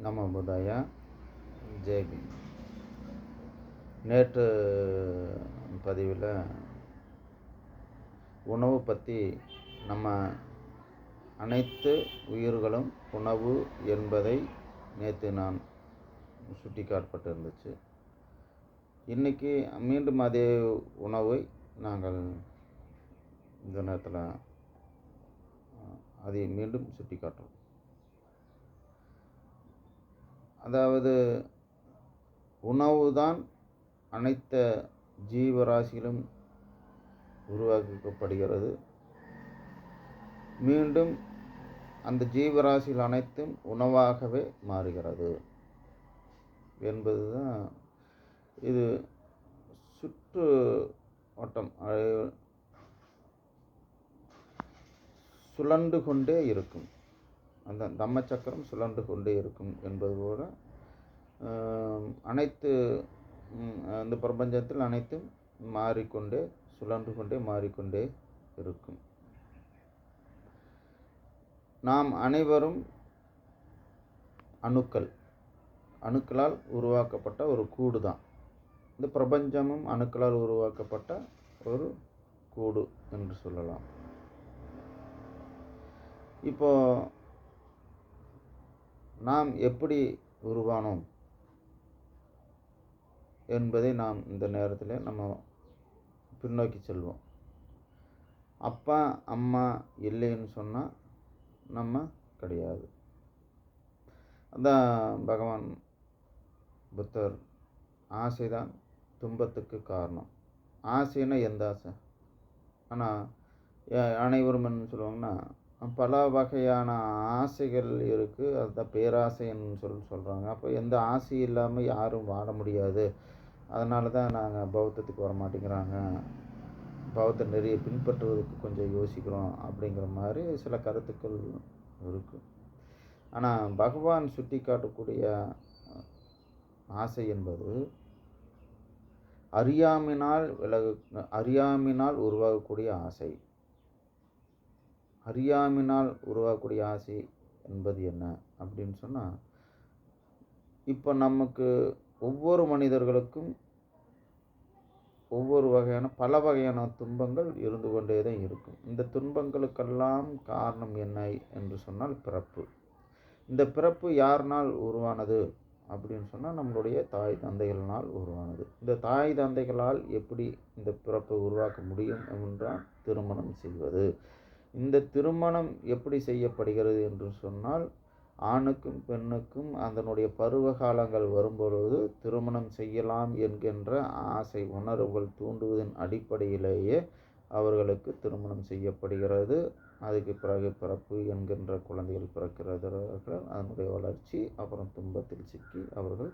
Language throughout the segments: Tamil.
நம புதாயா ஜேபி நேற்று பதிவில் உணவு பற்றி நம்ம அனைத்து உயிர்களும் உணவு என்பதை நேற்று நான் சுட்டி காட்டப்பட்டிருந்துச்சு இன்றைக்கி மீண்டும் அதே உணவை நாங்கள் இந்த நேரத்தில் அதை மீண்டும் சுட்டி காட்டுறோம் அதாவது உணவு தான் அனைத்த ஜீவராசிகளும் உருவாக்கப்படுகிறது மீண்டும் அந்த ஜீவராசிகள் அனைத்தும் உணவாகவே மாறுகிறது என்பது தான் இது சுற்று வட்டம். சுழண்டு கொண்டே இருக்கும். அந்த தம்மச்சக்கரம் சுழன்று கொண்டே இருக்கும் என்பது போல அனைத்து இந்த பிரபஞ்சத்தில் அனைத்தும் மாறிக்கொண்டே சுழன்று கொண்டே மாறிக்கொண்டே இருக்கும். நாம் அனைவரும் அணுக்கள். அணுக்களால் உருவாக்கப்பட்ட ஒரு கூடு தான் இந்த பிரபஞ்சமும் அணுக்களால் உருவாக்கப்பட்ட ஒரு கூடு என்று சொல்லலாம். இப்போது நாம் எப்படி உருவானோம் என்பதை நாம் இந்த நேரத்தில் நம்ம பின்னோக்கி செல்வோம். அப்பா அம்மா இல்லைன்னு சொன்னால் நம்ம கிடையாது. அதான் பகவான் புத்தர் ஆசைதான் துன்பத்துக்கு காரணம். ஆசைன்னா எந்த ஆசை? ஆனால் அனைவரும் என்ன சொல்லுவாங்கன்னா பல வகையான ஆசைகள் இருக்குது அதுதான் பேராசைன்னு சொல்லி சொல்கிறாங்க அப்போ எந்த ஆசை இல்லாமல் யாரும் வாழ முடியாது. அதனால தான் நாங்கள் பௌத்தத்துக்கு வர மாட்டேங்கிறாங்க பௌத்த நெறியை பின்பற்றுவதற்கு கொஞ்சம் யோசிக்கிறோம் அப்படிங்கிற மாதிரி சில கருத்துக்கள் இருக்குது ஆனால் பகவான் சுட்டி காட்டக்கூடிய ஆசை என்பது அறியாமினால் விலகு அறியாமினால் உருவாகக்கூடிய ஆசை. அறியாமினால் உருவாகக்கூடிய ஆசை என்பது என்ன அப்படின்னு சொன்னால் இப்போ நமக்கு ஒவ்வொரு மனிதர்களுக்கும் ஒவ்வொரு வகையான பல வகையான துன்பங்கள் இருந்து கொண்டே தான் இருக்கும். இந்த துன்பங்களுக்கெல்லாம் காரணம் என்ன என்று சொன்னால் பிறப்பு. இந்த பிறப்பு யாருனால் உருவானது அப்படின்னு சொன்னால் நம்மளுடைய தாய் தந்தைகளினால் உருவானது. இந்த தாய் தந்தைகளால் எப்படி இந்த பிறப்பை உருவாக்க முடியும் என்றால் திருமணம் செய்வது. இந்த திருமணம் எப்படி செய்யப்படுகிறது என்று சொன்னால் ஆணுக்கும் பெண்ணுக்கும் அதனுடைய பருவ காலங்கள் வரும்பொழுது திருமணம் செய்யலாம் என்கின்ற ஆசை உணர்வுகள் தூண்டுவதன் அடிப்படையிலேயே அவர்களுக்கு திருமணம் செய்யப்படுகிறது. அதுக்கு பிறகு பிறப்பு என்கின்ற குழந்தைகள் பிறக்கிறார்கள் அதனுடைய வளர்ச்சி அப்புறம் துன்பத்தில் சிக்கி அவர்கள்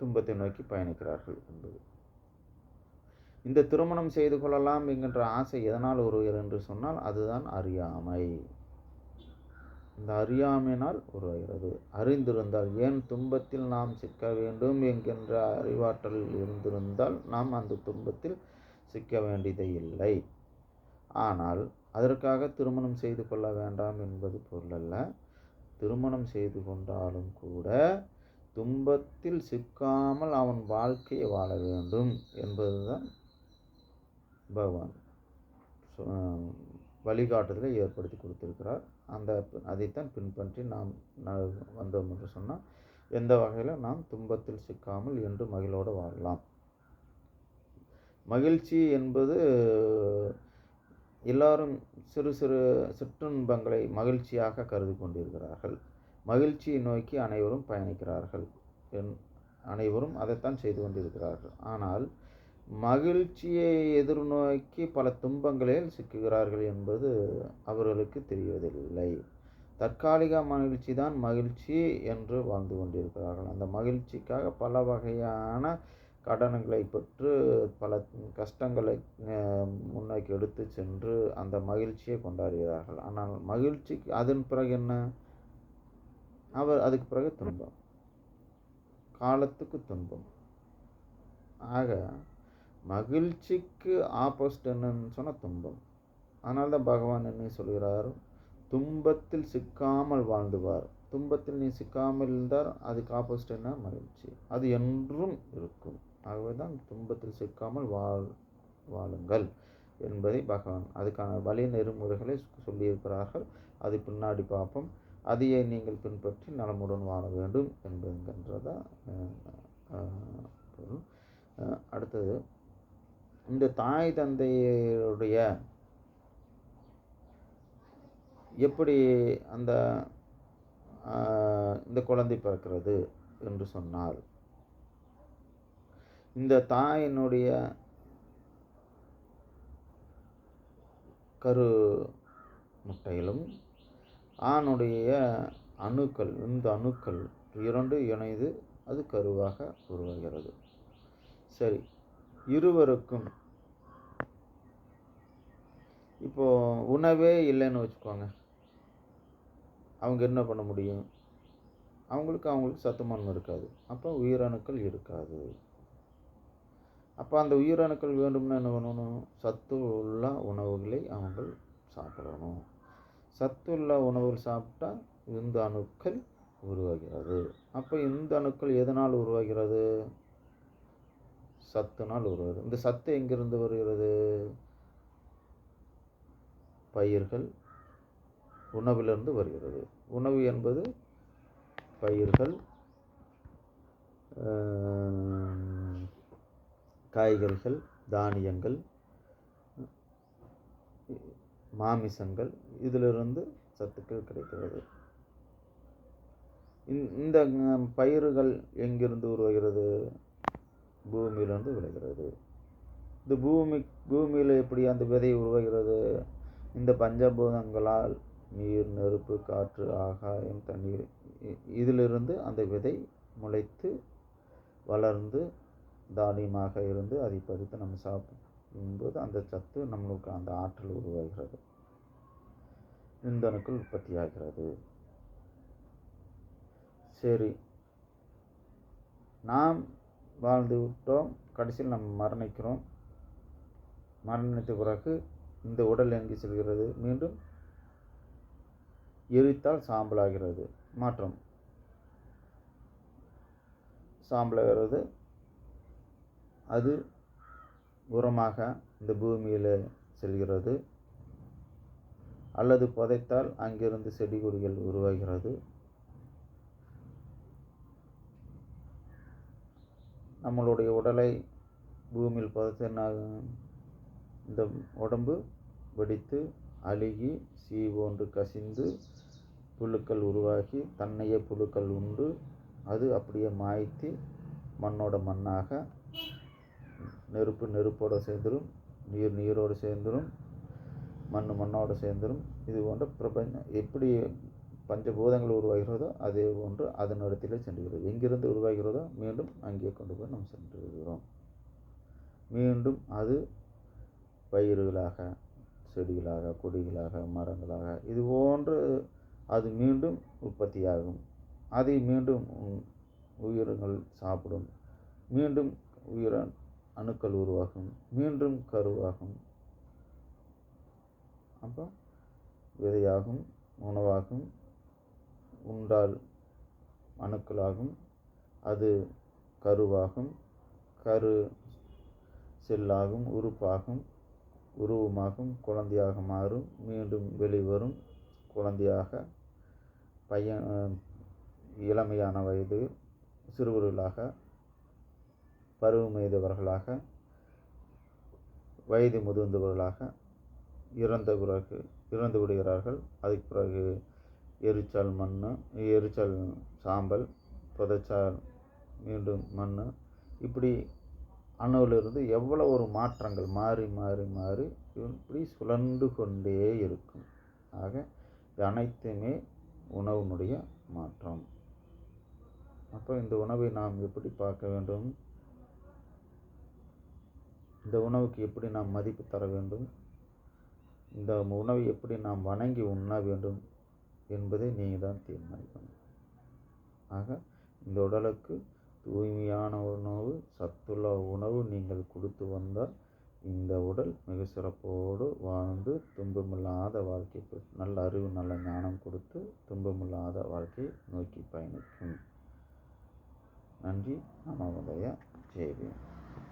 துன்பத்தை நோக்கி பயணிக்கிறார்கள் என்பது. இந்த திருமணம் செய்து கொள்ளலாம் என்கின்ற ஆசை எதனால் உருவாகிறது என்று சொன்னால் அதுதான் அறியாமை. இந்த அறியாமையினால் உருவாகிறது அறிந்திருந்தால் ஏன் துன்பத்தில் நாம் சிக்க வேண்டும் என்கின்ற அறிவாற்றல் இருந்திருந்தால் நாம் அந்த துன்பத்தில் சிக்க வேண்டியதே இல்லை. ஆனால் அதற்காக திருமணம் செய்து கொள்ள வேண்டாம் என்பது பொருளல்ல. திருமணம் செய்து கொண்டாலும் கூட துன்பத்தில் சிக்காமல் அவன் வாழ்க்கையை வாழ வேண்டும் என்பதுதான் பகவான். வழிகாட்டுதலை ஏற்படுத்தி கொடுத்துருக்கிறார். அந்த அதைத்தான் பின்பற்றி நாம் வந்தோம் என்று சொன்னால் எந்த வகையில்? நாம் துன்பத்தில் சிக்காமல் என்று மகிழோடு வாழலாம். மகிழ்ச்சி என்பது எல்லாரும் சிறு சிறு சிற்றுன்பங்களை மகிழ்ச்சியாக கருதி கொண்டிருக்கிறார்கள். மகிழ்ச்சியை நோக்கி அனைவரும் பயணிக்கிறார்கள். என் அனைவரும் அதைத்தான் செய்து கொண்டிருக்கிறார்கள். ஆனால் மகிழ்ச்சியை எதிர்நோக்கி பல துன்பங்களில் சிக்குகிறார்கள் என்பது அவர்களுக்கு தெரிவதில்லை. தற்காலிக மகிழ்ச்சி தான் மகிழ்ச்சி என்று வாழ்ந்து கொண்டிருக்கிறார்கள். அந்த மகிழ்ச்சிக்காக பல வகையான கடன்களை பெற்று பல கஷ்டங்களை முன்னோக்கி எடுத்து சென்று அந்த மகிழ்ச்சியை கொண்டாடுகிறார்கள். ஆனால் மகிழ்ச்சிக்கு அதன் பிறகு என்ன? அவர் அதுக்கு பிறகு துன்பம். காலத்துக்கு துன்பம். ஆக மகிழ்ச்சிக்கு ஆப்போசிட் என்னன்னு சொன்னால் துன்பம். அதனால தான் பகவான் என்ன சொல்கிறார் துன்பத்தில் சிக்காமல் வாழ்ந்துவார். துன்பத்தில் நீ சிக்காமல் இருந்தால் அதுக்கு ஆப்போசிட் என்ன? மகிழ்ச்சி. அது என்றும் இருக்கும். ஆகவே தான் துன்பத்தில் சிக்காமல் வாழ் வாழுங்கள் என்பதை பகவான் அதுக்கான வழி நெறிமுறைகளை சொல்லியிருக்கிறார்கள். அது பின்னாடி பார்ப்போம். அதையே நீங்கள் பின்பற்றி நலமுடன் வாழ வேண்டும் என்பதுங்கன்றதான் பொருள். அடுத்தது இந்த தாய் தந்தையுடைய எப்படி அந்த இந்த குழந்தை பிறக்கிறது என்று சொன்னால் இந்த தாயினுடைய கரு முட்டையிலும் ஆணுடைய அணுக்கள் இந்த அணுக்கள் இரண்டு இணைந்து அது கருவாக உருவாகிறது. சரி இருவருக்கும் இப்போது உணவே இல்லைன்னு வச்சுக்கோங்க. அவங்க என்ன பண்ண முடியும்? அவங்களுக்கு அவங்களுக்கு சத்துமானம் இருக்காது. அப்போ உயிரணுக்கள் இருக்காது. அப்போ அந்த உயிரணுக்கள் வேண்டும்னா என்ன பண்ணணும்? சத்து உள்ள உணவுகளை அவங்க சாப்பிடணும். சத்துள்ள உணவுகள் சாப்பிட்டா இந்த அணுக்கள் உருவாகிறது. அப்போ இந்த அணுக்கள் எதனால் உருவாகிறது? சத்துனால் உருவாகிறது. இந்த சத்து எங்கிருந்து வருகிறது? பயிர்கள் உணவிலிருந்து வருகிறது. உணவு என்பது பயிர்கள் காய்கறிகள் தானியங்கள் மாமிசங்கள் இதிலிருந்து சத்துக்கள் கிடைக்கிறது. இந்த பயிர்கள் எங்கிருந்து உருவாகிறது? பூமியிலிருந்து விளைகிறது. இந்த பூமி பூமியில் எப்படி அந்த விதை உருவாகிறது? இந்த பஞ்சபூதங்களால் நீர் நெருப்பு காற்று ஆகாயம் தண்ணீர் இதிலிருந்து அந்த விதை முளைத்து வளர்ந்து தானியமாக இருந்து அதை பறித்து நம்ம சாப்பிடும்போது அந்த சத்து நம்மளுக்கு அந்த ஆற்றல் உருவாகிறது. விந்தணுக்கள் உற்பத்தியாகிறது. சரி. நாம் வாழ்ந்து விட்டோம். கடைசியில் நம்ம மரணிக்கிறோம். மரணித்த பிறகு இந்த உடல் எங்கு செல்கிறது? மீண்டும் எரித்தால் சாம்பலாகிறது. மாற்றம். சாம்பலாகிறது. அது உரமாக இந்த பூமியில் செல்கிறது. அல்லது புதைத்தால் அங்கிருந்து செடி கொடிகள் உருவாகிறது. நம்மளுடைய உடலை பூமியில் புதைத்து என்ன ஆகும்? இந்த உடம்பு வெடித்து அழுகி சீ போன்று கசிந்து புழுக்கள் உருவாகி தன்னையே புழுக்கள் உண்டு. அது அப்படியே மாய்த்தி மண்ணோட மண்ணாக நெருப்பு நெருப்போடு சேர்ந்துடும் நீர் நீரோடு சேர்ந்துடும் மண் மண்ணோடு சேர்ந்துடும் இது போன்ற பிரபஞ்சம் எப்படி பஞ்சபூதங்கள் உருவாகிறதோ அதே போன்று அதன் இடத்திலே சென்றுகிறது. எங்கிருந்து உருவாகிறதோ மீண்டும் அங்கே கொண்டு போய் நாம் சென்று விடுகிறோம் மீண்டும் அது பயிர்களாக செடிகளாக கொடிகளாக மரங்களாக இது போன்று அது மீண்டும் உற்பத்தியாகும். அதை மீண்டும் உ- உயிரினங்கள் சாப்பிடும். மீண்டும் உயிர அணுக்கள் உருவாகும். மீண்டும் கருவாகும். அப்போ விதையாகும் உணவாகும் உண்டால் அணுக்களாகும். அது கருவாகும் கரு செல்லாகும் உறுப்பாகும். உருவமாகும். குழந்தையாக மாறும். மீண்டும் வெளிவரும். குழந்தையாக பையன் இளமையான வயது சிறுவர்களாக பருவம் எய்தவர்களாக வயது முதிர்ந்தவர்களாக இறந்த பிறகு இறந்து விடுகிறார்கள். அதுக்கு பிறகு எரிச்சால் மண் எரிச்சல் சாம்பல் புதைச்சால் மீண்டும் மண் இப்படி அணுவிலிருந்து எவ்வளோ ஒரு மாற்றங்கள் மாறி மாறி மாறி இப்படி சுழண்டு கொண்டே இருக்கும். ஆக இது அனைத்துமே உணவினுடைய மாற்றம். அப்போ இந்த உணவை நாம் எப்படி பார்க்க வேண்டும்? இந்த உணவுக்கு எப்படி நாம் மதிப்பு தர வேண்டும்? இந்த உணவை எப்படி நாம் வணங்கி உண்ண வேண்டும் என்பதை நீங்கள் தான் தீர்மானிக்கணும். ஆக இந்த உடலுக்கு தூய்மையான உணவு சத்துள்ள உணவு நீங்கள் கொடுத்து வந்தால் இந்த உடல் மிக சிறப்போடு வாழ்ந்து துன்பமில்லாத வாழ்க்கை நல்ல அறிவு நல்ல ஞானம் கொடுத்து துன்பமில்லாத வாழ்க்கையை நோக்கி பயணிக்கும். நன்றி. நமோதய ஜெய்பீம்.